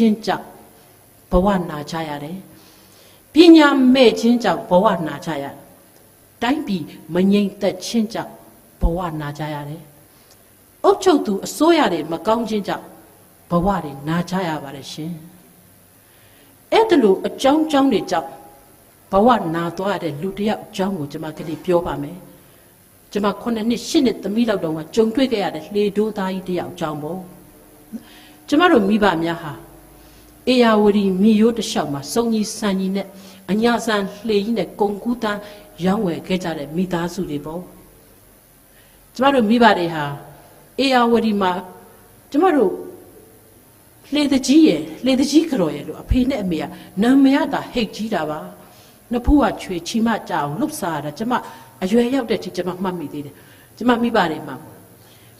ခြင်းကြောင့်ဘဝနာကြရတယ်ပညာမဲ့ခြင်းကြောင့်ဘဝနာကြရတယ်တိုင်းပြည်မငြိမ်သက်ခြင်းကြောင့်ဘဝနာကြရတယ်အုတ်ချုပ်သူအစိုးရတွေမကောင်းခြင်းကြောင့်ဘဝတွေနာကြရပါတယ်ရှင်အဲ့ဒါလို့အကြောင်းကြောင်းတွေကြောင့်ဘဝနာသွားတဲ့လူတစ်ယောက်အကြောင်းကိုကျွန်မကလေးပြောပါမယ်ကျွန်မ9နှစ်10နှစ်သမီးလောက်တော့ကကြုံတွေ့ခဲ့ရတဲ့လှေဒိုးသားကြီးတစ်ယောက်အကြောင်းပေါ့ကျမတို့မိဘများဟာ အေယာဝတီမိရိုးတစ်လျှောက်မှာစုံကြီးစံကြီးနဲ့အညာဆန်လှေကြီးနဲ့ကုံကူးတန်းရောင်းဝယ်ခဲ့ကြတဲ့မိသားစုတွေပေါ့ကျမတို့မိဘတွေဟာအေယာဝတီမှာကျမတို့လှေတကြီးရဲ့လှေတကြီးကြော်ရဲ့လို့အဖေနဲ့အမေကနာမည်ရတာဟိတ်ကြီးတာပါနှစ်ဖူးကချွေချီမကြအောင်လှုပ်စားရတာကျမအရွယ်ရောက်တဲ့အထိကျမမှတ်မိသေးတယ်ကျမမိဘတွေမှာ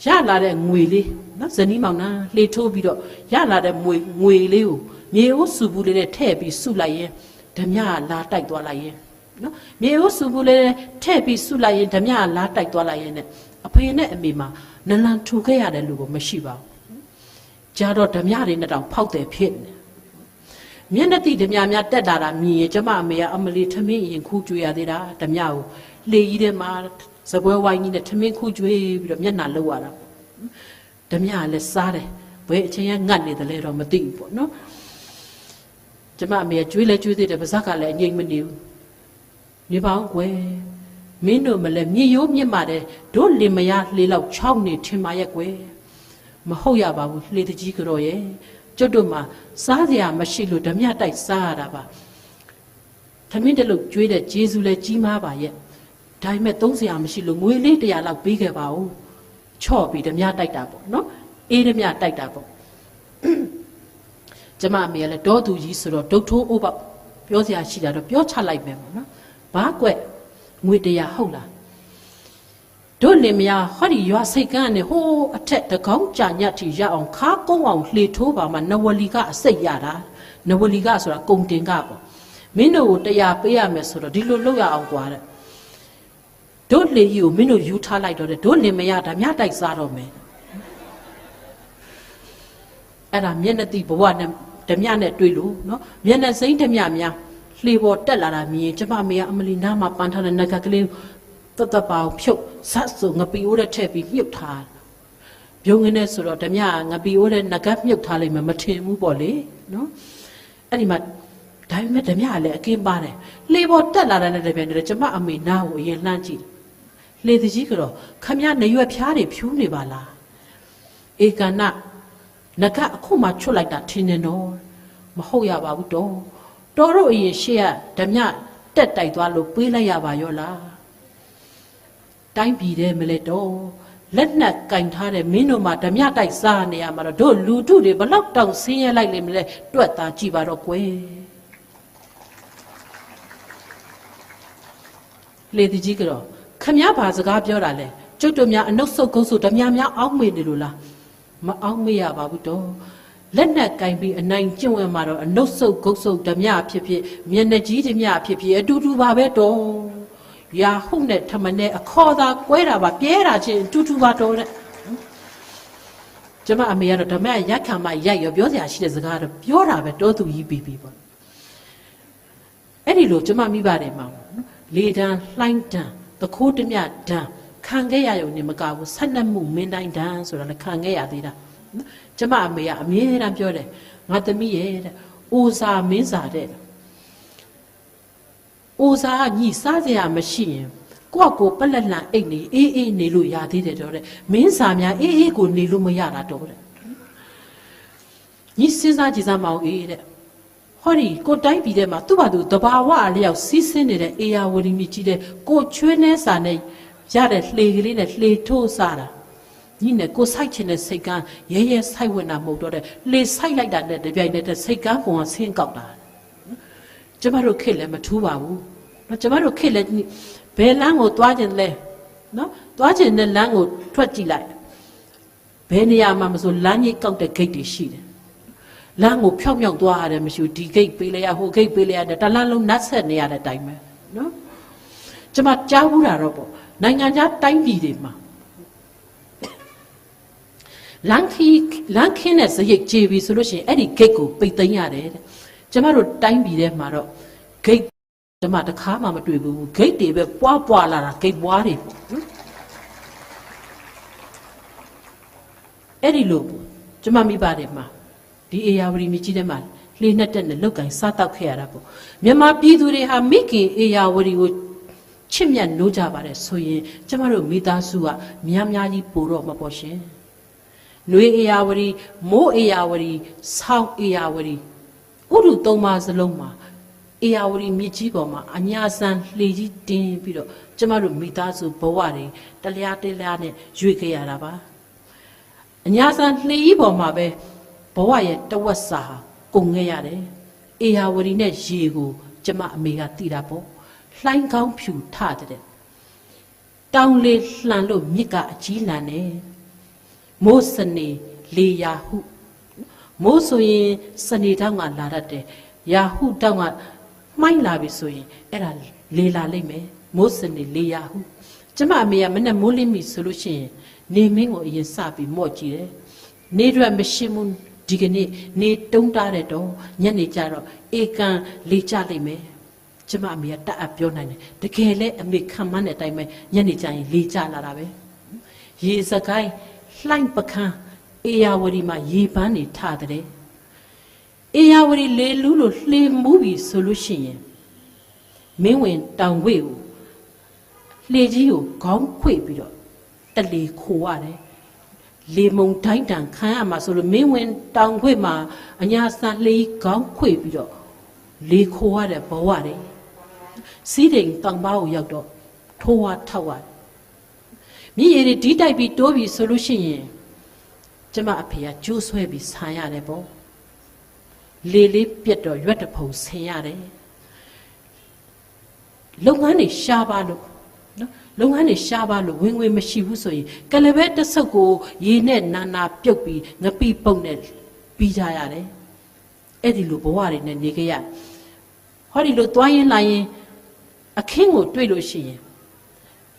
ရလာတဲ့ငွေလေးနော်ဇနီးမောင်နှံလှေထိုးပြီးတော့ရလာတဲ့ငွေငွေလေးကိုမြေအိုးစုဘူးလေးနဲ့ထည့်ပြီးစုလိုက်ရင်ဓမြလာတိုက်သွားလိုက်ရင်နော်မြေအိုးစုဘူးလေးနဲ့ထည့်ပြီးစုလိုက်ရင်ဓမြလာတိုက်သွားလိုက်ရင် ਨੇ အဖေနဲ့အမေမှာနလန်ထူခဲ့ရတဲ့လူကမရှိပါဘူးကြာတော့ဓမြတွေနဲ့တောင်ဖောက်တယ်ဖြစ်နေမျက်နှာတိဓမြများတက်လာတာမြင်ရင်ကျမအမေကအမလီထမင်းရင်ခူးကြွေရသေးတာဓမြကိုလေကြီးထဲမှာ စပွဲဝိုင်းကြီးနဲ့ထမင်းခူးကြွေပြီးတော့မျက်နှာလှုပ်ရတာဓမြကလည်းစားတယ်ဘယ်အချိန်ကငတ်နေတယ်လဲတော့မသိဘူးပေါ့နော်ကျမအမေကကျွေးလဲကျွေးသေးတယ်ပါဇက်ကလည်းအငြိမ်မနေဘူးနေပေါင်းကွယ်မင်းတို့မလဲမြေရိုးမြင့်ပါတယ်တို့လင်မယားလှေလောက်၆နေထင်ပါရဲ့ကွယ်မဟုတ်ရပါဘူးလှေတကြီးကြော်ရဲ့ကျွတ်တို့မှာစားစရာမရှိလို့ဓမြတိုက်စားရတာပါသမင်းတလို့ကျွေးတဲ့ဂျေဇူးလဲကြီးမားပါရဲ့ ဒါပေမဲ့သုံးစရာမရှိလို့ငွေလေးတရာလောက်ပေးခဲ့ပါဦးချော့ပြီးဓမြတိုက်တာပေါ့နော်အေးဓမြတိုက်တာပေါ့ကျမအမေကလည်းဒေါ်သူကြီးဆိုတော့ဒုတ်ထိုးအိုးပေါက်ပြောစရာရှိတာတော့ပြောချလိုက်မယ်ပေါ့နော်ဘာကွက်ငွေတရားဟုတ်လားတို့လင်မယားဟောဒီရွာစိတ်ကန်းနဲ့ဟိုးအထက်တကောင်းကြာညက်ထီရအောင်ခါကုန်းအောင်လှေထိုးပါမှနဝလီကအစိတ်ရတာနဝလီကဆိုတာကုံတင်ကပေါ့မင်းတို့ကိုတရားပေးရမယ်ဆိုတော့ဒီလိုလုပ်ရအောင်ကွာတဲ့ တို့လေကြီးကိုမင်းတို့ယူထားလိုက်တော့တဲ့တို့လင်မယားဒါမြတိုက်စားတော့မယ်အဲ့ဒါမျက်နှာတိဘဝနဲ့ဓမြနဲ့တွေ့လို့နော်မျက်နှာစိမ့်ဓမြများလှေပေါ်တက်လာတာမြင်ကျမမေကအမလီနားမှာပန်းထားတဲ့နဂတ်ကလေးတတ်တပောင်ဖြုတ်ဆတ်ဆိုငပီအိုးတဲ့ထည့်ပြီးမြုပ်ထားပြုံးငင်းနေဆိုတော့ဓမြငပီအိုးတဲ့နဂတ်မြုပ်ထားလိုက်မှမထင်ဘူးပေါ့လေနော်အဲ့ဒီမှာဒါပေမဲ့ဓမြကလည်းအကင်းပါတယ်လှေပေါ်တက်လာတဲ့တပြိုင်တည်းကျမအမေနားကိုအရင်လှမ်းကြည့် လှေတကြီးကတော့ခမရနေရွက်ဖျားတွေဖြူးနေပါလားဧကနနဂတ်အခုမှချွတ်လိုက်တာထင်နေတော့မဟုတ်ရပါဘူးတော့တော်တို့အရင်ရှေ့ကဓမြတက်တိုက်သွားလို့ပေးလိုက်ရပါရောလားတိုင်းပြည်တဲ့မလဲတော့လက်နက်ကင်ထားတဲ့မင်းတို့မှာဓမြတိုက်စားနေရမှာတော့တို့လူထုတွေဘလောက်တောင်ဆင်းရဲလိုက်လိမ့်မလဲတွက်သားကြည့်ပါတော့ကွယ်လေတကြီးကတော့ ခမည်းဘာစကားပြောတာလဲကျုပ်တို့များအနှုတ်ဆုတ်ကုန်းဆုတ်ဓမြများအောက်မေ့နေလို့လားမအောက်မေ့ရပါဘူးတော့လက်နက်ကင်ပြီးအနိုင်ကျင့်ဝင်မှာတော့အနှုတ်ဆုပ်ဂုတ်ဆုပ်ဓမြဖြစ်ဖြစ်မျက်နှာကြီးဓမြဖြစ်ဖြစ်အတူတူပါပဲတော့ရာဟုတ်နဲ့ထမနဲ့အခေါ်သာကွဲတာပါပြဲတာချင်းအတူတူပါတော့တဲ့ကျမအမေကတော့ဓမ္မရက်ခံမှရိုက်ရောပြောစရာရှိတဲ့စကားတော့ပြောတာပဲတောသူကြီးပြီးပြီပေါ့အဲ့ဒီလိုကျမမိပါတယ်မှာလေတန်းလှိုင်းတန်း သခိုးဓမြတန်းခံခဲ့ရရုံနဲ့မကဘူးဆက်နှက်မှုမင်းတိုင်းတန်းဆိုတာလည်းခံခဲ့ရသေးတာကျမအမေကအမြဲတမ်းပြောတယ်ငါသမီးရဲ့တဲ့အိုစာမင်းစာတဲ့အိုစာကညီစားစရာမရှိရင်ကိုယ့်ကိုပက်လက်လန်အိတ်နေအေးအေးနေလို့ရသေးတယ်တော့တဲ့မင်းစာများအေးအေးကိုနေလို့မရတာတော့တဲ့ညီစဉ်းစားကြည့်စမ်းမအောင်အေးတဲ့ ဟောဒီကိုတိုင်းပြည်ထဲမှာသူ့ဘာသူတဘာဝအလျောက်စီးဆင်းနေတဲ့အေယာဝရီမြကြီးတဲ့ကိုချွေးနှဲစာနဲ့ရတဲ့လှေကလေးနဲ့လှေထိုးစားတာညီနဲ့ကိုစိုက်ချင်တဲ့စိတ်ကန်းရဲရဲစိုက်ဝင်တာမဟုတ်တော့တဲ့လေစိုက်လိုက်တာနဲ့တပြိုင်နက်တည်းစိတ်ကန်းပုံကဆင်းကောက်တာကျမတို့ခေတ်လည်းမထူးပါဘူးနော်ကျမတို့ခေတ်လည်းဘယ်လမ်းကိုသွားခြင်းလဲနော်သွားခြင်းတဲ့လမ်းကိုထွက်ကြည့်လိုက်ဘယ်နေရာမှာမဆိုလမ်းကြီးကောက်တဲ့ဂိတ်တွေရှိတယ် လမ်းကိုဖြောက်မြောက်သွားရတယ်မရှိဘူးဒီဂိတ်ပေးလိုက်ရဟိုဂိတ်ပေးလိုက်ရတယ်တလန်းလုံးနတ်ဆက်နေရတဲ့အတိုင်းပဲနော်ကျမကြားဘူးတာတော့ပေါ့နိုင်ငံခြားတိုင်းပြည်တွေမှာလမ်းခီးလမ်းခင်းတဲ့စရိတ်ကြေပြီဆိုလို့ရှိရင်အဲ့ဒီဂိတ်ကိုပိတ်သိမ်းရတယ်တဲ့ကျမတို့တိုင်းပြည်ထဲမှာတော့ဂိတ်ကျမတခါမှမတွေ့ဘူးဂိတ်တွေပဲပွားပွားလာတာဂိတ်ပွားတွေပေါ့နော်အဲ့ဒီလိုပေါ့ကျမမိပါတယ်မှာ ဒီအေယာဝတီမြစ်ကြီးထဲမှာလှေနဲ့တက်နဲ့လောက်ကင်စားတောက်ခဲ့ရတာပေါ့မြန်မာပြည်သူတွေဟာမိခင်အေယာဝတီကိုချစ်မြတ်နိုးကြပါတယ်ဆိုရင်ကျမတို့မိသားစုကများများကြီးပိုတော့မပေါ့ရှင်နွေအေယာဝတီမိုးအေယာဝတီဆောင်းအေယာဝတီဥရုသုံးပါးစလုံးမှာအေယာဝတီမြစ်ကြီးပေါ်မှာအညာဆန်လှေကြီးတင်းပြီးတော့ကျမတို့မိသားစုဘဝတွေတလျားတလျားနဲ့ရွေ့ခဲ့ရတာပါအညာဆန်လှေကြီးပေါ်မှာပဲ ဘဝရဲ့တဝက်စာဟာကုန်ခဲ့ရတယ်အေယာဝတီနဲ့ရေကိုကျမအမေကတည်တာပေါ့လှိုင်းကောင်းဖြူထတဲ့တောင်လေလှန်လို့မြစ်ကအကြီးလန်နေမိုးစနေလေယာဟုမိုးဆိုရင်စနေတောင်းကလာတတ်တယ်ယာဟုတောင်းကမှိုင်းလာပြီဆိုရင်အဲ့ဒါလေလာလိမ့်မယ်မိုးစနေလေယာဟုကျမအမေကမနဲ့မိုးလင်းပြီဆိုလို့ရှိရင်နေမင်းကိုအရင်စပြီးမော့ကြည့်တယ်နေရွက်မရှင်းဘူး ဒီကနေ့နေတုံးတာတဲ့တော့ညနေကျတော့အေကန်လေကြလိမ့်မယ်ကျမအမေကတတ်အပ်ပြောနိုင်တယ်တကယ်လဲအမေခံမတဲ့အတိုင်းပဲညနေကျရင်လေကြလာတာပဲရေစကိုင်းလှိုင်းပကန်းအေယာဝတီမှာရေပန်းနေထတဲ့အေယာဝတီလေလူးလို့လှေမူးပြီဆိုလို့ရှိရင်မင်းဝင်တောင်ဝေ့ကိုလှေကြီးကိုခေါင်းခွေပြီးတော့တလေခိုရတယ် လေမုံတိုင်းတန်ခံရမှာဆိုလို့မင်းဝင်တောင်ခွေမှာအညာဆန်လှေခေါင်းခွေပြီးတော့လေခိုရတဲ့ဘဝတွေစီးတိမ်တောင်ပါကိုရောက်တော့ထိုးဝါထောက်ဝါမြည်ရည်ဒီတိုက်ပြီးတိုးပြီးဆိုလို့ရှိရင်ကျမအဖေကကျိုးဆွဲပြီးဆာရတယ်ပေါ့လေလေးပြက်တော့ရွက်တဖုံဆင်ရတယ်လုပ်ငန်းတွေရှားပါလို့နော် လုပ်ငန်းတွေရှားပါလို့ဝင်ငွေမရှိဘူးဆိုရင်ကလပဲတစ်ဆုပ်ကိုရေနဲ့နာနာပြုတ်ပြီးငပိပုတ်နဲ့ပြီးကြရတယ်အဲ့ဒီလိုဘဝတွေနဲ့နေကြရဟောဒီလိုသွားရင်လာရင်အခင်းကိုတွေ့လို့ရှိရင်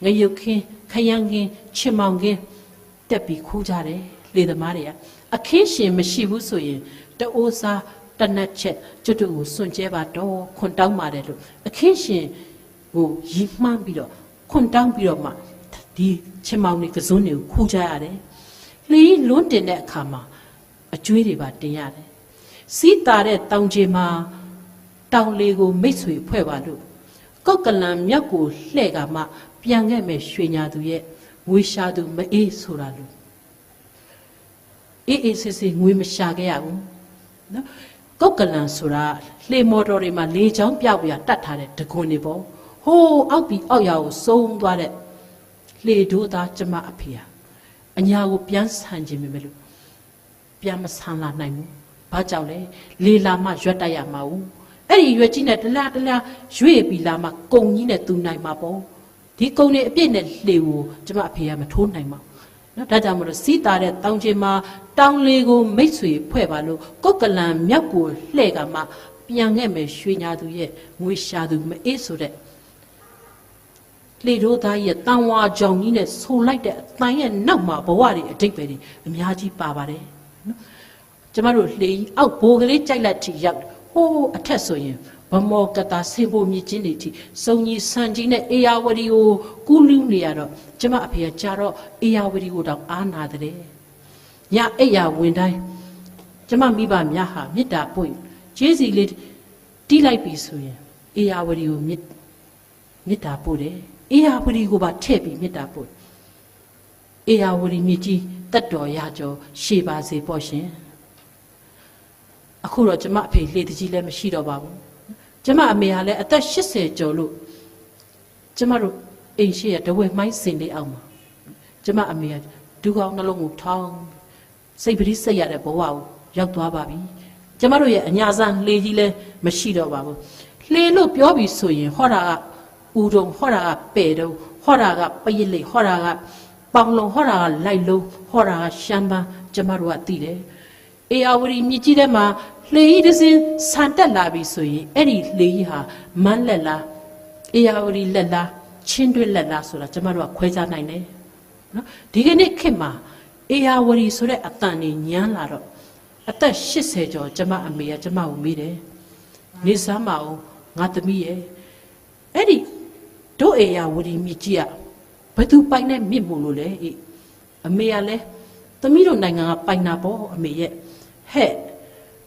ငရုတ်ခင်းခရမ်းခင်းချင်မောင်ခင်းတက်ပြီးခိုးကြတယ်လေသမားတွေကအခင်းရှင်မရှိဘူးဆိုရင်တအိုးစားတနက်ချက်ကျွတ်တို့ကိုစွန့်ကြဲပါတော့ခွန်တောင်းပါတယ်လို့အခင်းရှင်ကိုရီမှန်းပြီးတော့ ခွန်တောင်းပြီးတော့မှဒီချင်မောင်တွေကစွန်းတွေကိုခိုးကြရတယ်လှီးလွန်းတင်တဲ့အခါမှာအကျွေးတွေပါတင်ရတယ်စီးတာတဲ့တောင်ချေမှာတောင်လေကိုမိတ်ဆွေဖွဲ့ပါလို့ကောက်ကလန်မြောက်ကိုလှဲ့ကမှပြန်ခဲ့မဲ့ရွှေညာသူရဲ့ငွေရှာသူမအေးဆိုတာလို့အေးအေးဆေးဆေးငွေမရှာခဲ့ရဘူးနော်ကောက်ကလန်ဆိုတာလှေမော်တော်တွေမှာလေချောင်းပြောက်ပြတတ်ထားတဲ့တကွန်တွေပေါ့ ဟိုးအောက်ပြီးအောက်ရာကိုစုံသွားတဲ့လှေဒိုးသားကျမအဖေဟာအညာကိုပြန်ဆန်ခြင်းပဲလို့ပြန်မဆန်လာနိုင်ဘူးဘာကြောင့်လဲလေလာမှရွက်တိုက်ရမှာဘူးအဲ့ဒီရွက်ကြီးနဲ့တလားတလားရွေ့ပြီးလာမှကုံကြီးနဲ့သူနိုင်မှာပေါ့ဒီကုံတွေအပြည့်နဲ့လှေကိုကျမအဖေကမထိုးနိုင်ပါဘူးနော်ဒါကြောင့်မလို့စီးတာတဲ့တောင်ချင်မှာတောင်လေးကိုမိတ်ဆွေဖွဲ့ပါလို့ကောက်ကလန်မြောက်ကိုလှဲ့ကမှပြန်ခဲ့မယ်ရွှေညာသူရဲ့ငွေရှာသူမအေးဆိုတဲ့ လေတို့သားရဲ့တန်ဝါကြောင်ကြီးနဲ့ဆိုလိုက်တဲ့အတန်ရဲ့နောက်မှာဘဝတွေအတိတ်ပဲတွေအများကြီးပါပါတယ်နော်ကျမတို့လှေအောက်ဘိုးကလေးကြိုက်လက်ထိရောက်ဟိုးအထက်ဆိုရင်ဗမောကတာဆေဖို့မြစ်ချင်းတွေထိစုံကြီးဆန်ကြီးနဲ့အေယာဝတီကိုကူးလူးနေရတော့ကျမအဖေကကြာတော့အေယာဝတီကိုတော့အားနာတဲ့ညအိယာဝင်တိုင်းကျမမိဘများဟာမေတ္တာပွင့်ကျေးဇူးလေးတီးလိုက်ပြီဆိုရင်အေယာဝတီကိုမေတ္မေတ္တာပို့တယ် အေယာဝတီကိုပါထည့်ပြီးမေတ္တာပို့အေယာဝတီမြစ်ကြီးတက်တော်ရကြောရှေပါစေပေါ့ရှင်အခုတော့ကျမအဖေလေတကြီးလည်းမရှိတော့ပါဘူးကျမအမေကလည်းအသက်80ကျော်လို့ကျမတို့အိမ်ရှိရတဝဲမိုင်းစင်လေးအောင်မှာကျမအမေကဒူကောင်းနှလုံးကိုထောင်းစိတ်ပရိစိတ်ရတဲ့ဘဝကိုရောက်သွားပါပြီကျမတို့ရဲ့အညာဆန်းလှေကြီးလည်းမရှိတော့ပါဘူးလှေလို့ပြောပြီးဆိုရင်ဟောတာက ဦးတုံဟောတာကပဲ့တုံဟောတာကပရိလိဟောတာကပေါင်လုံးဟောတာကလိုက်လုံးဟောတာကရှမ်းပန်းကျမတို့ကသိတယ်အေယာဝတီမြစ်ကြီးထဲမှာလှေကြီးတစ်စင်းဆန်တက်လာပြီဆိုရင်အဲ့ဒီလှေကြီးဟာမန်းလက်လားအေယာဝတီလက်လားချင်းတွဲလက်လားဆိုတာကျမတို့ကခွဲခြားနိုင်တယ်နော်ဒီကနေ့ခေတ်မှာအေယာဝရီဆိုတဲ့အတန်နေညမ်းလာတော့အသက်80ကျော်ကျမအမေကကျမကိုမေးတယ်နေစမ်းမအောင်ငါသမီးရဲ့အဲ့ဒီ တို့အေယာဝရီမြစ်ကြီးကဘယ်သူပိုင်တဲ့မြစ်မို့လို့လဲအေးအမေကလည်းသမီးတို့နိုင်ငံကပိုင်တာပေါ့အမေရဲ့ဟဲ့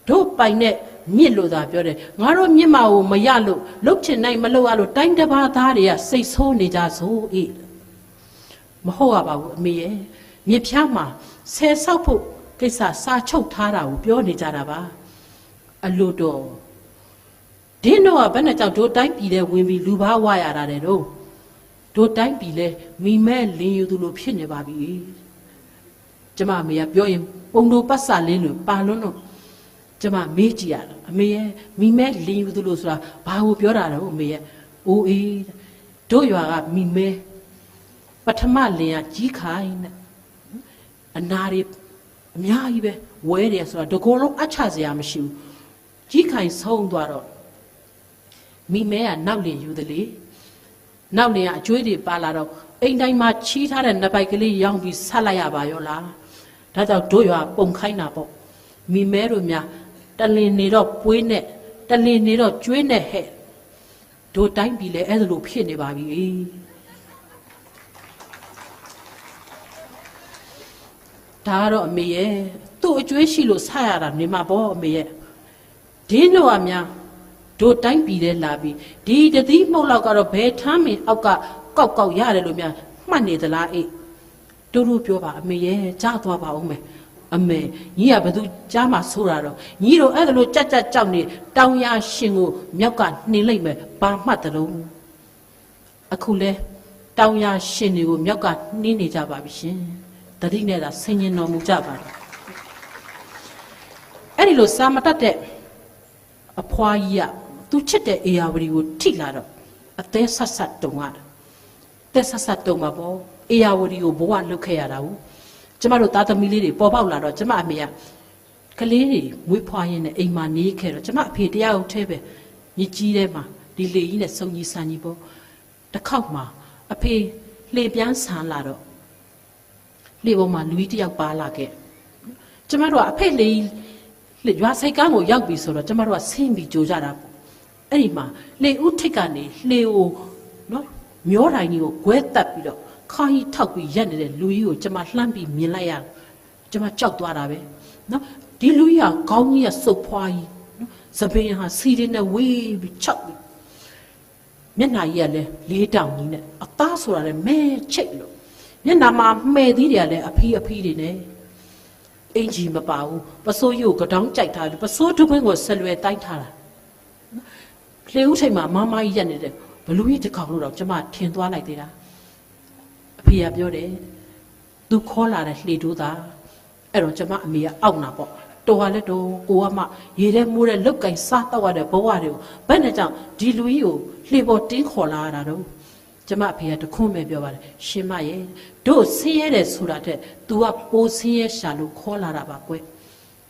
တို့ပိုင်တဲ့မြစ်လို့သာပြောတယ်ငါတို့မြစ်မကိုမရလို့လုတ်ချင်နိုင်မလို့ရလို့တိုင်းတစ်ပါးသားတွေကစိတ်ဆိုးနေကြဆိုအေးမဟုတ်ရပါဘူးအမေရဲ့မြစ်ဖျားမှာဆယ်ဆောက်ဖို့ကိစ္စစာချုပ်ထားတာကိုပြောနေကြတာပါအလိုတော်ဒင်း တော့ကဘယ်နဲ့ကြောင့်တို့တိုင်းပြည်လဲဝင်ပြီးလူဘာဝရတာတဲ့တော့တို့တိုင်းပြည်လဲမိမဲ့လင်းယူသူလိုဖြစ်နေပါပြီကျမအမေကပြောရင်ပုံတို့ပတ်စလင်းလို့ပါလွန်းတော့ကျမမေးကြည့်ရတာအမေရဲ့မိမဲ့လင်းယူသူလို့ဆိုတာဘာကိုပြောတာတော့အမေရဲ့အိုးအေးတို့ရွာကမိမဲပထမလင်ကကြီးခိုင်းတဲ့အနာတွေအများကြီးပဲဝဲတယ်ဆိုတော့တကောလုံးအချစရာမရှိဘူးကြီးခိုင်ဆုံးသွားတော့ မိမဲကနောက်လင်ယူတယ်လေနောက်လင်ကအကျွေးတွေပါလာတော့အိမ်တိုင်းမှာချီးထားတဲ့နှစ်ပိုက်ကလေးရောင်းပြီးဆက်လိုက်ရပါရောလားဒါကြောင့်တို့ရွာပုံခိုင်းတာပေါ့မိမဲတို့များတလင်နေတော့ပွေးနဲ့တလင်နေတော့ကျွေးနဲ့ဟဲ့တို့တိုင်းပြီလေအဲ့ဒါလိုဖြစ်နေပါပြီဒါကတော့အမေရဲ့သူ့အကျွေးရှိလို့ဆရတာနေမှာပေါ့အမေရဲ့ဒင်းတို့အများ တို့တိုင်းပြည်ထဲလာပြီးဒီတတိမှုတ်လောက်ကတော့ဘယ်ထမ်းမင်အောက်ကကောက်ကောက်ရတယ်လို့များမှတ်နေသလားအေးတို့တို့ပြောပါအမေရဲ့ကြားသွားပါဦးမယ်အမေညီကဘသူကြားမှာဆိုတာတော့ညီတို့အဲ့ဒါလို့ကြက်ကြက်ကြောက်နေတောင်ရရှင်ကိုမြောက်ကနှင်လိုက်မယ်ဘာမှတ်တလုံးအခုလဲတောင်ရရှင်တွေကိုမြောက်ကနှင်းနေကြပါပြီရှင်တတိနဲ့သာဆင်ញင်တော်မူကြပါတော့အဲ့ဒီလိုစာမတတ်တဲ့အဖွားကြီးက သူချစ်တဲ့အေယာဝတီကိုထိလာတော့အသေးဆက်ဆက်တုံရတယ်တက်ဆက်ဆက်တုံမှာပေါ့အေယာဝတီကိုဘဝလုတ်ခဲ့ရတာကိုကျမတို့သားသမီးလေးတွေပေါ်ပေါက်လာတော့ကျမအမေကကလေးတွေမွေးဖွားရင်းနဲ့အိမ်မှာနေခဲ့တော့ကျမအဖေတရားကိုထဲပဲမြစ်ကြီးထဲမှာဒီလေကြီးနဲ့စုံကြီးဆန်ကြီးပေါ့တစ်ခေါက်မှာအဖေလှေပြန်ဆန်လာတော့လေပေါ်မှာလူကြီးတစ်ယောက်ပါလာခဲ့ကျမတို့ကအဖေ့လေးလေရွာစိတ်ကန်းကိုရောက်ပြီဆိုတော့ကျမတို့ကဆင်းပြီးကြိုကြတာပေါ့ အဲ့ဒီမှာလေဦးထိတ်ကနေလေကိုနော်မျောတိုင်းကြီးကိုခွဲတက်ပြီးတော့ခါကြီးထောက်ပြီးရက်နေတဲ့လူကြီးကိုကျမလှမ်းပြီးမြင်လိုက်ရကျမကြောက်သွားတာပဲနော်ဒီလူကြီးကခေါင်းကြီးကစုပ်ဖွားကြီးနော်သပင်ဟာစီရင်းနဲ့ဝေးပြီးချောက်ပြီးမျက်နှာကြီးကလည်းလေးတောင်ကြီးနဲ့အသားဆိုတာလည်းမဲချိတ်လို့မျက်နှာမှာမှဲ့သီးတွေကလည်းအဖီးအဖီးတွေနဲ့အင်ကြီးမပါဘူးပစိုးရုပ်ကတောင်းကြိုက်ထားတယ်ပစိုးထုခွင်းကိုဆက်လွယ်တိုက်ထားတာ လေဦးထိန်မှာမမကြီးရက်နေတယ်ဘလူကြီးတစ်ခေါက်လို့တော့ကျမထင်သွားလိုက်သေးတာအဖေကပြောတယ်သူခေါ်လာတဲ့လှေတိုးသားအဲ့တော့ကျမအမေကအောက်နာပေါ့တော်ဟာလက်တော်ကိုကမှရေထဲမိုးတဲ့လုတ်ကင်စားတော့ရတဲ့ဘဝတွေကိုဘယ်နဲ့ကြောင့်ဒီလူကြီးကိုလှေပေါ်တင်းခေါ်လာရတာတော့ကျမအဖေကတခွန်းပဲပြောပါတယ်ရှင်မရဲ့တို့ဆင်းရဲတယ်ဆိုတာတဲ့ तू ကပိုးဆင်းရဲရှာလို့ခေါ်လာတာပါကွယ်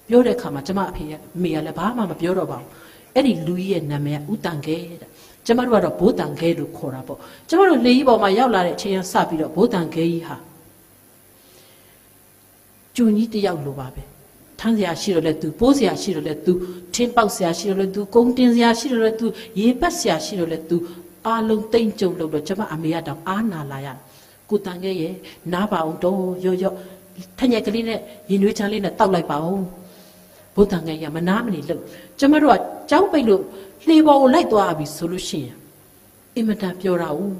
ပြောတဲ့ခါမှာကျမအဖေကမေကလည်းဘာမှမပြောတော့ပါဘူး အဲ့ဒီလူကြီးရဲ့နာမည်ကဥတန်ခဲတဲ့ကျမတို့ကတော့ဘိုးတန်ခဲလို့ခေါ်တာပေါ့ကျမတို့လေကြီးပေါ်မှာရောက်လာတဲ့အချိန်ကစပြီးတော့ဘိုးတန်ခဲကြီးဟာကျုံကြီးတယောက်လိုပါပဲထမ်းစရာရှိတော့လဲသူပိုးစရာရှိတော့လဲသူထင်းပေါက်စရာရှိတော့လဲသူကုန်းတင်စရာရှိတော့လဲသူရေပတ်စရာရှိတော့လဲသူအာလုံးတိမ့်ကြုံလို့တော့ကျမအမေရတောင်အားနာလာရကိုတန်ခဲရဲ့နားပါအောင်တော့ရော့ရော့ထညက်ကလေးနဲ့ရင်နွေးချမ်းလေးနဲ့တောက်လိုက်ပါအောင်ဘုဒ္ဓံကရမနာမနေလို့ကျမတို့က ကြောင်းပိတ်လို့လှေပေါ်ကိုလိုက်သွားပြီဆိုလို့ရှိရင်အင်မတန်ပြောတာဦး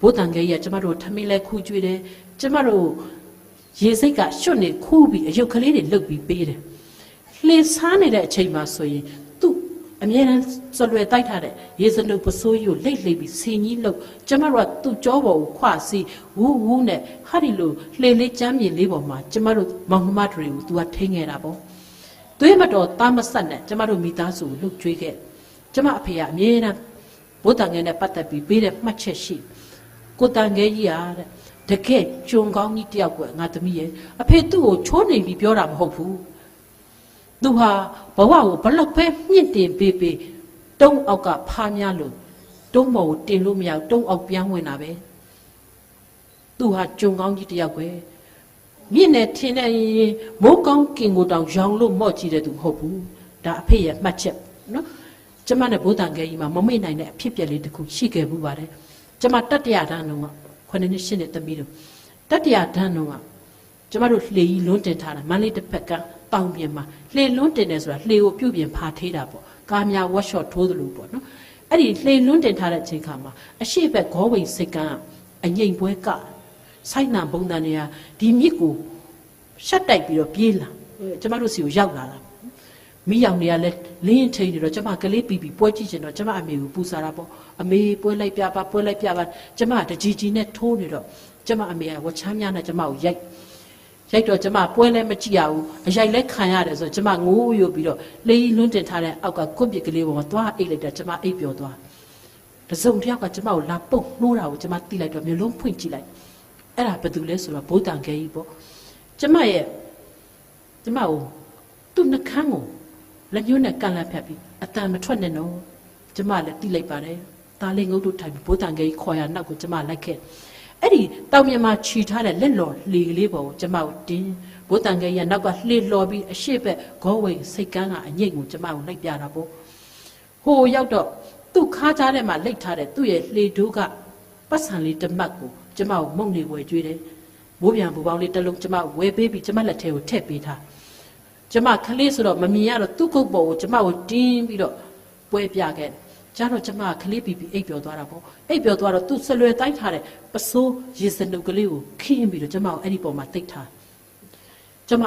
ဘုဒ္ဓငယ်ရကျမတို့ထမင်းလဲခူးကျွေးတယ်ကျမတို့ရေစိတ်ကရွှတ်နေခူးပြီးအယုတ်ကလေးတွေလုတ်ပြီးပေးတယ်လှေစားနေတဲ့အချိန်မှာဆိုရင်သူ့အမြဲတမ်းစလွယ်တိုက်ထားတဲ့ရေစလုတ်ပစိုးကြီးကိုလိတ်လိတ်ပြီးဆင်ကြီးလုတ်ကျမတို့ကသူ့ကြောပေါ်ကိုခွစီဝူးဝူးနဲ့ဟာဒီလိုလှေလေးချမ်းမြေလေးပေါ်မှာကျမတို့မောင်နှမတွေကိုသူကထိန်းခဲ့တာပေါ့ သွေးမတော်သားမဆက်နဲ့ကျမတို့မိသားစုကိုလှုပ်ကြွေးခဲ့ကျမအဖေကအမြဲတမ်းဘုဒ္ဓငယ်နဲ့ပတ်သက်ပြီးပေးတဲ့မှတ်ချက်ရှိကိုတန်ငယ်ကြီးဟာတဲ့တကယ်ကြုံကောင်းကြီးတယောက်ကငါသမီးရဲ့အဖေသူ့ကိုချိုးနေပြီးပြောတာမဟုတ်ဘူးသူဟာဘဝကိုဘလောက်ပဲမြင့်တင်ပေးပေးတုံးအောက်ကဖားများလို့တုံးပေါ်ကိုတင်လို့မရဘူးတုံးအောက်ပြန်ဝင်တာပဲသူဟာကြုံကောင်းကြီးတယောက်ပဲ မြင့်နဲ့ထင်းတဲ့ရင်မိုးကောင်းကင်ကိုတောင်ရောင်လို့မော့ကြည့်တဲ့သူမဟုတ်ဘူးဒါအဖေရဲ့မှတ်ချက်နော်ကျမနဲ့ဘိုးတန်ခဲကြီးမှာမမေ့နိုင်တဲ့အဖြစ်အပျက်လေးတစ်ခုရှိခဲ့မှုပါတယ်ကျမတတ္တရာတန်းလုံးကခုနှစ်နှစ်ရှစ်နှစ်သမီးတို့တတ္တရာတန်းလုံးကကျမတို့လှေကြီးလွန်းတင်ထားတာမန္တလေးတစ်ဖက်ကတောင်ပြင်မှာလှေလွန်းတင်တယ်ဆိုတာလှေကိုပြုတ်ပြင်ဖာထေးတာပေါ့ကားများဝက်ရှော့ထိုးသလိုပေါ့နော်အဲ့ဒီလှေလွန်းတင်ထားတဲ့အချိန်ခါမှာအရှိဘက်ဂေါဝိတ်စိတ်ကန်းကအငိမ်ပွဲက ဆိုင်နာဘုံတန်တွေကဒီမြစ်ကိုရှက်တိုက်ပြီးတော့ပြေးလာကျမတို့စီကိုရောက်လာတာမိယောင်တွေကလည်းလင်းထိန်နေတော့ကျမကလေးပြီးပြီးပွဲကြည့်ချင်တော့ကျမအမေကိုပူစားတာပေါ့အမေပွဲလိုက်ပြပါပွဲလိုက်ပြပါကျမတကြီးကြီးနဲ့ထိုးနေတော့ကျမအမေကဝချမ်းများနဲ့ကျမကိုရိုက်ရိုက်တော့ကျမပွဲလည်းမကြည့်ရဘူးအရိုက်လည်းခံရတယ်ဆိုတော့ကျမငိုးယူပြီးတော့လေးကြီးလွန်းတင်ထားတဲ့အောက်ကကွန့်ပစ်ကလေးပေါ်မှာသွားအိတ်လိုက်တာကျမအိတ်ပျော်သွားတစုံတစ်ယောက်ကကျမကိုလာပုတ်နှိုးတာကိုကျမတိလိုက်တော့မျိုးလုံးဖွင့်ကြည့်လိုက် အဲ့ဒါဘယ်သူလဲဆိုတော့ဘိုးတန်ခဲကြီးပေါ့ကျမရဲ့ကျမကိုသူ့နှကန်းကိုလက်ညှိုးနဲ့ကန်လက်ဖက်ပြီးအတန်မထွက်နဲ့နော်ကျမလည်းတိလိုက်ပါတယ်ဒါလေးငုတ်တို့ထိုင်ပြီးဘိုးတန်ကြီးခေါ်ရနောက်ကိုကျမလိုက်ခဲ့အဲ့ဒီတောင်မြန်မာခြီထားတဲ့လက်လော်လေကလေးပေါ်ကိုကျမကိုတင်းဘိုးတန်ကြီးကနောက်ကလှေလော်ပြီးအရှိဘက်ဂေါဝိတ်စိတ်ကန်းကအငိတ်ကိုကျမကိုလိုက်ပြတာပေါ့ဟိုရောက်တော့သူ့ခါးကြားထဲမှာလိတ်ထားတဲ့သူ့ရဲ့လှေဒိုးကပတ်စံလေးတစ်မှတ်ကို ကျမကိုမုံနေဝယ်ကျွေးတယ်မိုးပြန်ဘူပေါင်းလေးတစ်လုံးကျမဝယ်ပေးပြီးကျမလက်ထဲကိုထည့်ပေးထားကျမခလေးဆိုတော့မမြင်ရတော့သူ့ကုတ်ပေါ်ကိုကျမကိုတင်းပြီးတော့ပွဲပြခဲ့တယ်။ကျတော့ကျမကခလေးပြီးပြီးအိပ်ပျော်သွားတာပေါ့။အိပ်ပျော်သွားတော့သူ့ဆလွယ်တိုင်းထားတဲ့ပစိုးရေစနုပ်ကလေးကိုခင်းပြီးတော့ကျမကိုအဲ့ဒီပေါ်မှာတိတ်ထား။ကျမ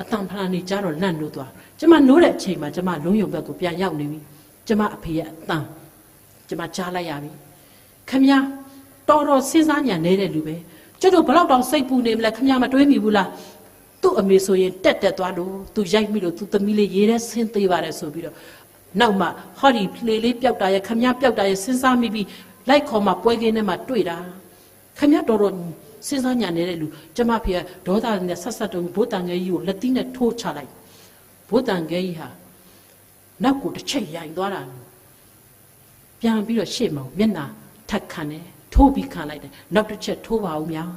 အတန်ဖလာနေကြတော့လန့်လို့သွား။ကျမနိုးတဲ့အချိန်မှာကျမလုံးယုံဘက်ကိုပြန်ရောက်နေပြီ။ကျမအဖေရဲ့အတန်ကျမကြားလိုက်ရပြီ။ခမည်း တော်တော်စဉ်းစားညံနေတဲ့လူပဲ။ကျတို့ဘလောက်တောင်စိတ်ပူနေမလဲခမည်းမတွေးမိဘူးလား။သူ့အမေဆိုရင်တက်တက်သွားလို့သူရိုက်မိလို့သူသမီးလေးရေးတဲ့ဆင်းသေးပါတယ်ဆိုပြီးတော့နောက်မှဟောဒီဖလေလေးပျောက်တာရဲ့ခမည်းပျောက်တာရဲ့စဉ်းစားမိပြီးလိုက်ခေါ်မှပွဲကင်းထဲမှာတွေ့တာခမည်းတော်တော်စဉ်းစားညာနေတဲ့လူကျမဖေကဒေါသနဲ့ဆက်ဆက်တုံးဘိုးတန်ငယ်ကြီးကိုလက်သီးနဲ့ထိုးချလိုက်ဘိုးတန်ငယ်ကြီးဟာနောက်ကိုတစ်ချက်ရိုင်သွားတာပြန်ပြီးတော့ရှေ့မှာမျက်နှာထက်ခံတယ် ထိုးပြီးခံလိုက်တယ်နောက်တစ်ချက်ထိုးပါဦးများ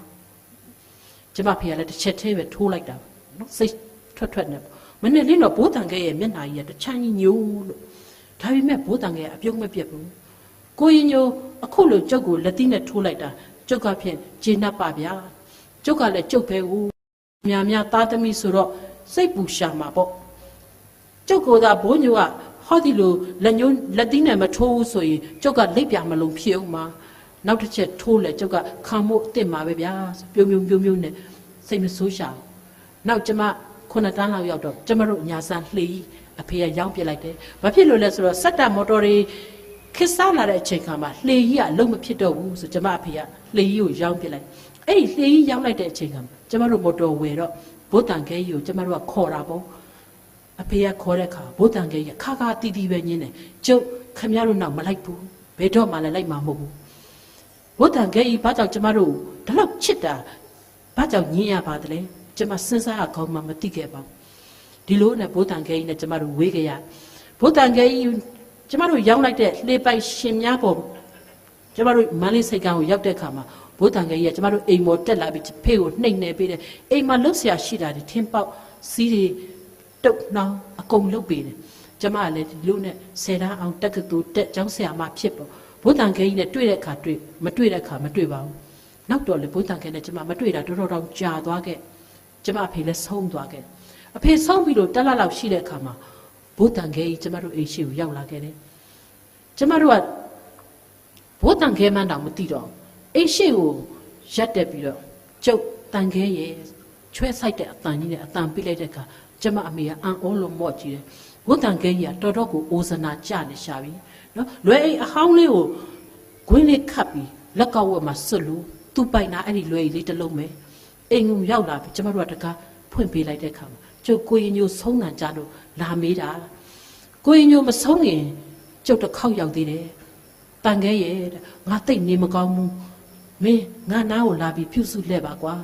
ကျမဖေကလည်းတစ်ချက်သေးပဲထိုးလိုက်တာနော်စိတ်ထွက်ထွက်နေပေါ့မနေ့လေးတော့ဘိုးတန်ခဲရဲ့မျက်နှာကြီးကတချမ်းကြီးညိုးလို့ဒါပေမဲ့ဘိုးတန်ခဲကအပြုံးမပြတ်ဘူးကိုရင်ညိုအခုလိုကျုပ်ကိုလက်သီးနဲ့ထိုးလိုက်တာကျုပ်ကဖြင့်ဂျင်းနှပ်ပါဗျာကျုပ်ကလည်းကျုပ်ပဲဦးများများသားသမီးဆိုတော့စိတ်ပူရှာမှာပေါ့ကျုပ်ကသာဘိုးညိုကဟောဒီလိုလက်ညိုးလက်သီးနဲ့မထိုးဘူးဆိုရင်ကျုပ်ကလက်ပြမလုံးဖြစ်အောင်မှာ နောက်တစ်ချက်ထိုးလဲကျုပ်ကခံမို့အစ်စ်မှာပဲဗျာပြုံးပြုံးပြုံးပြုံးနဲ့စိတ်မဆိုးရှာဘူးနောက်ကျမခုနှစ်တန်းလောက်ရောက်တော့ကျမတို့ညာဆန်လှေကြီးအဖေကရောင်းပြစ်လိုက်တယ်ဘာဖြစ်လို့လဲဆိုတော့စက်တာမော်တော်တွေခစ်စားလာတဲ့အချိန်ခါမှာလှေကြီးကအလုံးမဖြစ်တော့ဘူးဆိုကျမအဖေကလှေကြီးကိုရောင်းပြစ်လိုက်အဲ့ဒီလှေကြီးရောင်းလိုက်တဲ့အချိန်ခါမှာကျမတို့မော်တော်ဝယ်တော့ဘုတ်တန်ခဲကြီးကိုကျမတို့ကခေါ်တာပေါ့အဖေကခေါ်တဲ့အခါဘိုးတန်ကကြီးကခါခါတီးတီးပဲညင်းတယ်ကျုပ်ခမရတို့နောက်မလိုက်ဘူးဘယ်တော့မှလည်းလိုက်မှာမဟုတ်ဘူး ဘိုးတန်ကကြီးဘာကြောင့်ကျမတို့ဒီလောက်ချစ်တာဘာကြောင့်ညင်းရပါသလဲကျမစဉ်းစားရကောင်းမှမသိခဲ့ပါဘူးဒီလိုနဲ့ဘိုးတန်ကကြီးနဲ့ကျမတို့ဝေးကြရဘိုးတန်ကကြီးကျမတို့ရောက်လိုက်တဲ့လှေပိုက်ရှင်များပေါ်ကျမတို့မန်းလေးစိတ်ကန်းကိုရောက်တဲ့အခါမှာဘိုးတန်ကကြီးကကျမတို့အိမ်မော်တက်လာပြီးဖေကိုနှိမ်နေပေးတယ်အိမ်မှာလှုပ်ရှားရှိတာတွေထင်းပေါက်စီးတွေတုတ်နှောင်းအကုန်လုပ်ပေးတယ်ကျမကလည်းဒီလိုနဲ့ဆယ်တန်းအောင်တက်ကတူတက်ကျောင်းဆရာမဖြစ်ပေါ့ ဘုဒ္ဓံခဲကြီးနဲ့တွေ့တဲ့အခါတွေ့မတွေ့တဲ့အခါမတွေ့ပါဘူးနောက်တော့လေဘုဒ္ဓံခဲနဲ့ကျမမတွေ့တာတော်တော်တောင်ကြာသွားခဲ့ကျမအဖေလည်းဆုံးသွားခဲ့အဖေဆုံးပြီးတော့တက်လာလောက်ရှိတဲ့အခါမှာဘုဒ္ဓံခဲကြီးကျမတို့အိမ်ရှိကိုရောက်လာခဲ့တယ်ကျမတို့ကဘုဒ္ဓံခဲမှန်းတောင်မသိတော့အိမ်ရှိကိုရက်တက်ပြီးတော့ကျုပ်တန်ခဲရဲ့ချွဲဆိုင်တဲ့အတန်ကြီးနဲ့အတန်ပြလိုက်တဲ့အခါကျမအမေကအံ့ဩလို့မော့ကြည့်တယ်ဝတ်တန်ကဲကြီးကတော်တော်ကိုအိုဇနာကြနေရှာပြီ နော်လွယ်အိမ်အဟောင်းလေးကိုဂွင်းလေးခတ်ပြီးလက်ကောက်ဝက်မှာဆွတ်လို့သူ့ပိုက်နာအဲ့ဒီလွယ်ကြီးလေးတစ်လုံးပဲအိမ်ကိုရောက်လာပြီကျမတို့ကတကားဖွင့်ပေးလိုက်တဲ့အခါမှာကျုပ်ကိုရင်ညိုဆုံးနံကြလို့လာမေးတာကိုရင်ညိုမဆုံးရင်ကျုပ်တစ်ခေါက်ရောက်သေးတယ်တန်ခဲရဲ့တဲ့ငါတိတ်နေမကောင်းဘူးမင်းငါနားကိုလာပြီးပြုစုလဲပါကွာ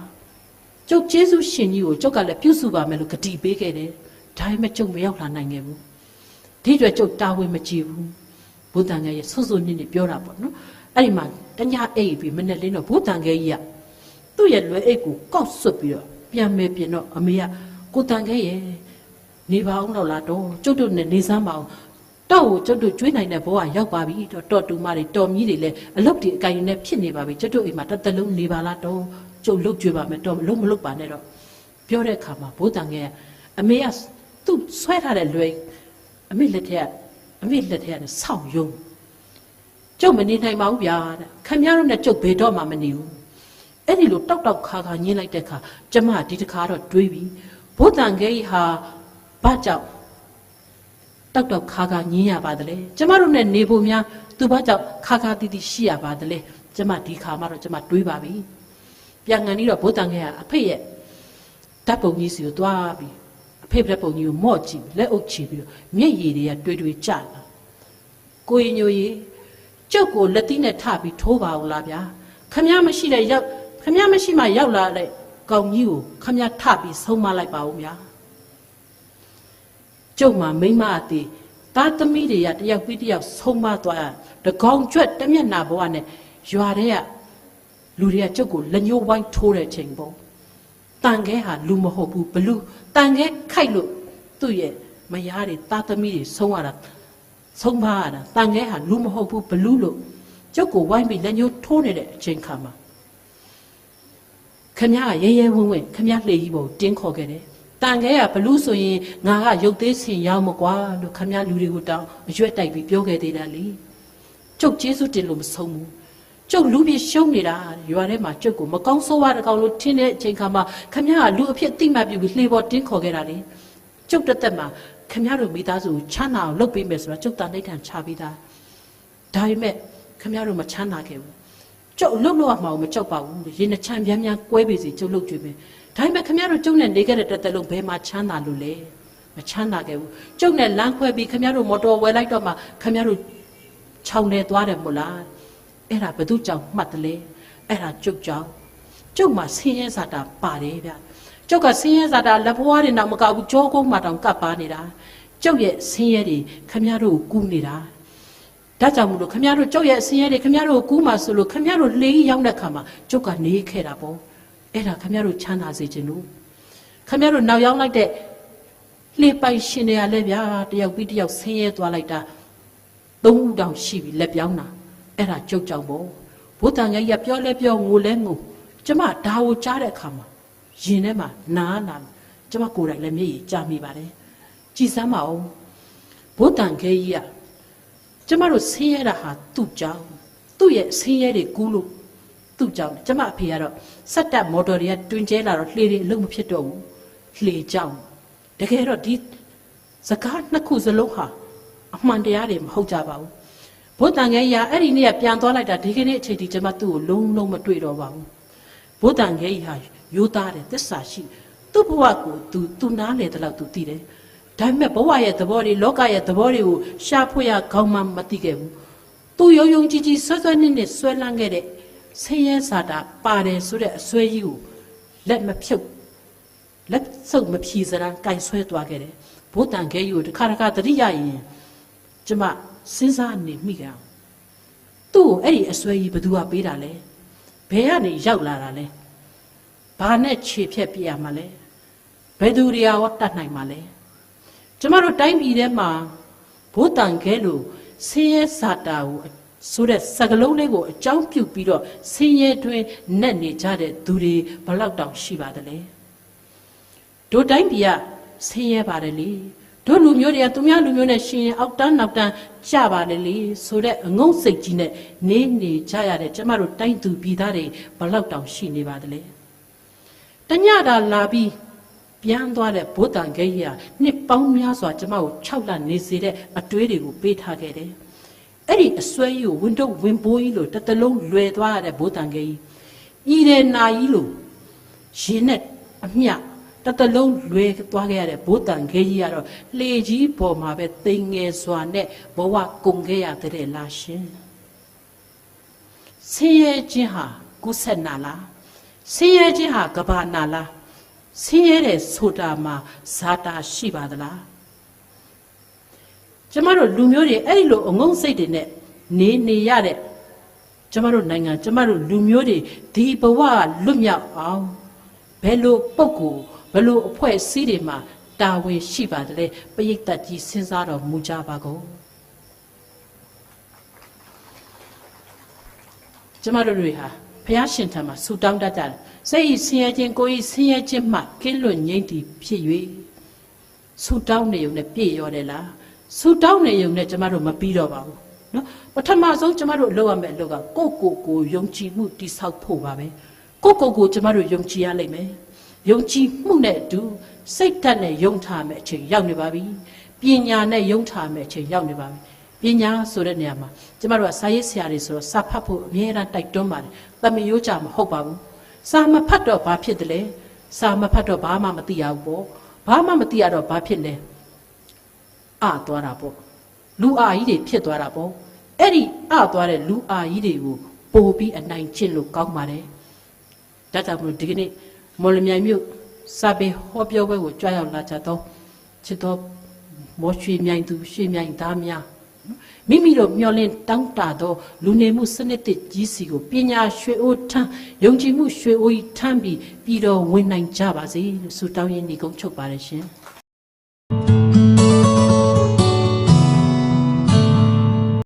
ကျုပ်ကျေးဇူးရှင်ကြီးကိုကျုပ်ကလည်းပြုစုပါမယ်လို့ဂတိပေးခဲ့တယ်ဒါပေမဲ့ကျုပ်မရောက်လာနိုင်ခဲ့ဘူးဒီအတွက်ကျုပ်တာဝန်မကြည့်ဘူး ဘုဒ္ဓံငယ်ရဲ့ဆွဆွနစ်နစ်ပြောတာပေါ့နော်အဲ့ဒီမှာတညာအိပ်ပြီးမနဲ့လင်းတော့ဘုဒ္ဓံငယ်ကြီးကသူ့ရဲ့လွယ်အိတ်ကိုကောက်ဆွတ်ပြီးတော့ပြန်မယ်ပြင်တော့အမေကကိုတန်ခဲ့ရဲ့နေပါအောင်တော့လားတော့ကျုပ်တို့နဲ့နေစမ်းပါအောင်တော့ကိုကျုပ်တို့ကျွေးနိုင်တဲ့ဘဝရောက်ပါပြီတော့တော်တူမတွေတော်မြီးတွေလည်းအလုပ်တွေအကင်နဲ့ဖြစ်နေပါပြီကျုပ်တို့အိမ်မှာတစ်သက်လုံးနေပါလားတော့ကျုပ်လုတ်ကျွေးပါမယ်တော့လုံးမလုတ်ပါနဲ့တော့ပြောတဲ့အခါမှာဘိုးတန်ခဲ့ကအမေကသူ့ဆွဲထားတဲ့လွယ်အမေလက်ထက်က အမေလက်ထက်ကဆောင်းယုံကျုပ်မနေနိုင်ပါဘူးဗျာတဲ့ခမည်းတော်နဲ့ကျုပ်ဘယ်တော့မှမနေဘူးအဲ့ဒီလိုတောက်တောက်ခါခါညင်းလိုက်တဲ့အခါကျမဒီတခါတော့တွေးပြီဘိုးတန်ခဲ့ဟာဘာကြောင့်တောက်တောက်ခါခါညင်းရပါသလဲကျမတို့နဲ့နေဖို့များသူဘာကြောင့်ခါခါတီးတီးရှိရပါသလဲကျမဒီခါမှတော့ကျမတွေးပါပြီပြန်ကန်ပြီးတော့ဘိုးတန်ခဲ့ကအဖေရဲ့ဓာတ်ပုံကြီးစီကိုသွားပြီး အဖေဓာတ်ပုံကြီးကိုမော့ကြည့်လက်အုပ်ချီပြီးတော့မျက်ရည်တွေကတွေးတွေးကျလာကိုရင်ညိုရီကျုပ်ကိုလက်သီးနဲ့ထပြီးထိုးပါအောင်လားဗျာခမည်းမရှိတဲ့ရောက်ခမည်းမရှိမှရောက်လာတဲ့ကောင်ကြီးကိုခမည်းထပြီးဆုံးမလိုက်ပါဦးဗျာကျုပ်မှာမိမအသေးသားသမီးတွေကတယောက်ပြီးတယောက်ဆုံးမသွားရတကောင်ကျွတ်တမျက်နာဘဝနဲ့ရွာတဲ့ကလူတွေကကျုပ်ကိုလက်ညှိုးဝိုင်းထိုးတဲ့ချိန်ပေါ့တန်ခဲဟာလူမဟုတ်ဘူးဘလူ တန်ခဲခိုက်လို့သူ့ရဲ့မယားတွေသားသမီးတွေဆုံးရတာဆုံးမရတာတန်ခဲဟာလူမဟုတ်ဘူးဘလူလို့ကျုပ်ကိုဝိုင်းပြီးလက်ညှိုးထိုးနေတဲ့အချိန်ခါမှာခမရရဲရဲဝံ့ဝံ့ခမရလှေကြီးပေါ်တင်းခေါ်ခဲ့တယ်တန်ခဲကဘလူးဆိုရင်ငါကရုပ်သေးဆင်ရောက်မကွာလို့ခမရလူတွေကိုတောင်းအရွက်တိုက်ပြီးပြောခဲ့သေးတယ်လေကျုပ်ကျေးဇူးတင်လို့မဆုံးဘူး ကျုပ်လူပြရှုံးနေတာရွာထဲမှာကျုပ်ကိုမကောင်းဆိုးဝါးတကောင်လို့ထင်းတဲ့အချိန်ခါမှာခမရကလူအဖြစ်သိမှတ်ပြုပြီးလှေပေါ်တင်းခေါ်ခဲ့တာလေကျုပ်တက်တက်မှာခမရတို့မိသားစုကိုချမ်းသာအောင်လုပ်ပေးမယ်ဆိုတော့ကျုပ်တာနှိဋ္ဌံချပြီးသားဒါပေမဲ့ခမရတို့မချမ်းသာခဲ့ဘူးကျုပ်လှုပ်လို့ရမှာမကြောက်ပါဘူးရေနှချမ်းပြန်ပြန်ကွဲပြီစီကျုပ်လှုပ်ကြွေးမယ်ဒါပေမဲ့ခမရတို့ကျုပ်နဲ့နေခဲ့တဲ့တက်တက်လုံးဘယ်မှာချမ်းသာလို့လဲမချမ်းသာခဲ့ဘူးကျုပ်နဲ့လမ်းခွဲပြီးခမရတို့မော်တော်ဝယ်လိုက်တော့မှခမရတို့ခြောင်နေသွားတယ်မို့လား အဲ့ဒါဘသူကြောင့်မှတ်တယ်လဲအဲ့ဒါကျုပ်ကြောင့်ကျုပ်မှာဆင်းရဲစာတာပါတယ်ဗျကျုပ်ကဆင်းရဲစာတာလက်ဘွားတွေတော့မကောက်ဘူးကြောကုန်းမှတောင်ကပ်ပါနေတာကျုပ်ရဲ့ဆင်းရဲတွေခမရတို့ကိုကူးနေတာဒါကြောင့်မလို့ခမရတို့ကျုပ်ရဲ့ဆင်းရဲတွေခမရတို့ကိုကူးမှဆိုလို့ခမရတို့လေးရောက်တဲ့ခါမှာကျုပ်ကနေခဲ့တာပေါ့အဲ့ဒါခမရတို့ချမ်းသာစေခြင်းလို့ခမရတို့နောက်ရောက်လိုက်တဲ့လှေပိုင်ရှင်တွေကလည်းဗျာတယောက်ပြီးတယောက်ဆင်းရဲသွားလိုက်တာသုံးဦးတောင်ရှိပြီလက်ပြောင်းတာ အဲ့ဒါကြုတ်ကြောင်ပေါ့ဘုဒ္ဓငယ်ကြီးပြောလဲပြောငိုလဲငိုကျမဒါကိုကြားတဲ့အခါမှာရင်ထဲမှာနားနာကျမကိုယ်တိုင်လည်းမျက်ရည်ကျမိပါတယ်ကြည်စမ်းပါဦးဘုဒ္ဓငယ်ကြီးကကျမတို့ဆင်းရဲတာဟာသူ့ကြောင့်သူ့ရဲ့ဆင်းရဲတွေကူးလို့သူ့ကြောင့်ကျမအဖေကတော့စက်တက်မော်တော်တွေကတွင်ကျဲလာတော့လှေတွေအလုံးမဖြစ်တော့ဘူးလှေကြောင့်တကယ်တော့ဒီစကားနှစ်ခုစလုံးဟာအမှန်တရားတွေမဟုတ်ကြပါဘူး ဘုဒ္ဓငယ်ကြီးဟာအဲ့ဒီနေ့ကပြန်သွားလိုက်တာဒီကနေ့အချိန်ထိကျမသူ့ကိုလုံးလုံးမတွေ့တော့ပါဘူးဘုဒ္ဓငယ်ကြီးဟာရိုးသားတယ်သစ္စာရှိသူ့ဘဝကိုသူသူနားလေတဲ့လောက်သူသိတယ်ဒါပေမဲ့ဘဝရဲ့သဘောတွေလောကရဲ့သဘောတွေကိုရှာဖွေရခေါင်းမှမသိခဲ့ဘူးသူယုံယုံကြည်ကြည်ဆွဲဆွဲနစ်နစ်ဆွဲလန်းခဲ့တဲ့ဆင်းရဲစာတာပါတယ်ဆိုတဲ့အစွဲကြီးကိုလက်မဖြုတ်လက်စုပ်မဖြီစရန်ကင်ဆွဲသွားခဲ့တယ်ဘုဒ္ဓံခဲကြီးကိုတစ်ခါတစ်ခါတတိယရင်ကျမ စဉ်းစားနေမိကြအောင်သူ့ကိုအဲ့ဒီအစွဲကြီးဘသူကပေးတာလဲဘယ်ကနေရောက်လာတာလဲဘာနဲ့ခြေဖြက်ပြရမှာလဲဘယ်သူတွေကရောတတ်နိုင်မှာလဲကျမတို့တိုင်းပြည်ထဲမှာဘုဒ္ဓံခဲလို့ဆင်းရဲစာတာကိုဆိုတဲ့စကလုံးလေးကိုအကြောင်းပြုပြီးတော့ဆင်းရဲတွင်နဲ့နေကြတဲ့သူတွေဘလောက်တောင်ရှိပါသလဲတို့တိုင်းပြည်ကဆင်းရဲပါတယ်လေ တို့လူမျိုးတွေကသူများလူမျိုးနဲ့ရှင်ရင်အောက်တန်းနောက်တန်းကြပါလေလေဆိုတဲ့အငုံစိတ်ကြီးနဲ့နေနေကြရတဲ့ကျမတို့တိုင်းသူပြည်သားတွေဘလောက်တောင်ရှိနေပါသလဲတညတာလာပြီးပြန်သွားတဲ့ဘုဒ္ဓံဂိယနှစ်ပေါင်းများစွာကျမကို6လနေစေတဲ့အတွေးတွေကိုပေးထားခဲ့တယ်အဲ့ဒီအစွဲကြီးကိုဝင်းတော့ဝင်းဘိုးကြီးလို့တတလုံးလွယ်သွားရတဲ့ဘိုးတန်ကြီးဤတဲ့နာကြီးလို့ရင်နဲ့အမျှ တတလုံးလွယ်သွားခဲ့ရတဲ့ဘိုးတန်ကြီးကြီးကတော့လှေကြီးပေါ်မှာပဲတိမ်ငယ်စွာနဲ့ဘဝကုန်ခဲ့ရတဲ့လားရှင်ဆင်းရဲခြင်းဟာကုဆက်နာလားဆင်းရဲခြင်းဟာကဘာနာလားဆင်းရဲတဲ့ဆိုတာမှာဇာတာရှိပါသလားကျမတို့လူမျိုးတွေအဲ့ဒီလိုအငုံစိတ်တွေနဲ့နေနေရတဲ့ကျမတို့နိုင်ငံကျမတို့လူမျိုးတွေဒီဘဝလွတ်မြောက်အောင်ဘယ်လိုပုံကို ဘယ်လိုအဖွဲ့အစည်းတွေမှာတာဝန်ရှိပါတယ်လဲပရိသတ်ကြီးစဉ်းစားတော်မူကြပါကုန်ကျမတို့တွေဟာဘုရားရှင်ထံမှာဆူတောင်းတတ်ကြတယ်စိတ်ဤဆင်းရဲခြင်းကိုယ်ဤဆင်းရဲခြင်းမှကင်းလွတ်ငြိမ့်တည်ဖြစ်၍ဆူတောင်းနေုံနဲ့ပြည့်ရောတယ်လားဆူတောင်းနေုံနဲ့ကျမတို့မပြီးတော့ပါဘူးနော်ပထမဆုံးကျမတို့လုပ်ရမယ့်အလုပ်ကကိုယ့်ကိုယ်ကိုယုံကြည်မှုတိဆောက်ဖို့ပါပဲကိုယ့်ကိုယ်ကိုကျမတို့ယုံကြည်ရလိမ့်မယ် ယုံကြည်မှုနဲ့အတူစိတ်ဓာတ်နဲ့ယုံထားမယ့်အချိန်ရောက်နေပါပြီပညာနဲ့ယုံထားမယ့်အချိန်ရောက်နေပါပြီပညာဆိုတဲ့နေရာမှာကျမတို့ကစာရေးဆရာတွေဆိုတော့စာဖတ်ဖို့အမြဲတမ်းတိုက်တွန်းပါတယ်တမယိုးကြမဟုတ်ပါဘူးစာမဖတ်တော့ဘာဖြစ်တယ်လဲစာမဖတ်တော့ဘာမှမသိရဘူးပေါ့ဘာမှမသိရတော့ဘာဖြစ်လဲအသွားတာပေါ့လူအာကြီးတွေဖြစ်သွားတာပေါ့အဲ့ဒီအသွားတဲ့လူအာကြီးတွေကိုပို့ပြီးအနိုင်ကျင့်လို့ကောင်းပါတယ်ဒါကြောင့်မလို့ဒီကနေ့ မော်လမြိုင်မြို့စာပေဟောပြောပွဲကိုကြွားရောက်လာကြတော့ချစ်တော်မော်ရွှေမြိုင်သူရွှေမြိုင်သားများမိမိတို့မျှော်လင့်တောင်းတသောလူနေမှုစနစ်တစ်ကြီးစီကိုပညာရွှေအိုးထမ်းယုံကြည်မှုရွှေအိုးကြီးထမ်းပြီးပြည်တော်ဝင်နိုင်ကြပါစေလို့ဆုတောင်းရင်းဒီကုန်းချုပ်ပါတယ်ရှင်။